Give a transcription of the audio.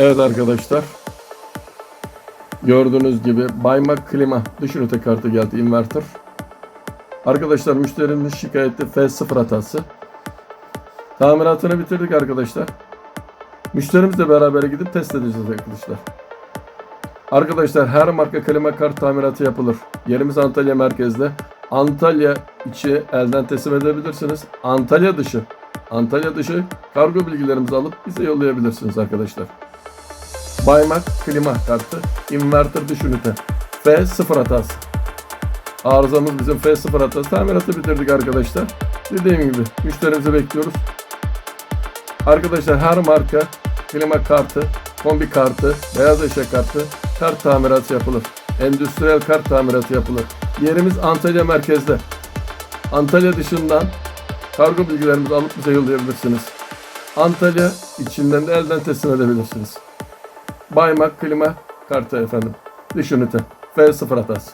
Evet arkadaşlar. Gördüğünüz gibi Baymak Klima dış ünite kartı geldi inverter. Arkadaşlar müşterinin şikayeti F0 hatası. Tamiratını bitirdik arkadaşlar. Müşterimizle beraber gidip test edeceğiz arkadaşlar. Arkadaşlar her marka klima kart tamiratı yapılır. Yerimiz Antalya merkezde. Antalya içi elden teslim edebilirsiniz. Antalya dışı. Antalya dışı kargo bilgilerimizi alıp bize yollayabilirsiniz arkadaşlar. Baymak klima kartı, inverter dış ünite. F0 hatası. Arızamız bizim F0 hatası. Tamiratı bitirdik arkadaşlar. Dediğim gibi müşterimizi bekliyoruz. Arkadaşlar her marka klima kartı, kombi kartı, beyaz eşya kartı, kart tamiratı yapılır. Endüstriyel kart tamiratı yapılır. Yerimiz Antalya merkezde. Antalya dışından kargo bilgilerimizi alıp bize yollayabilirsiniz. Antalya içinden de elden teslim edebilirsiniz. Baymak klima kartı efendim. Ünite. F0 hatası.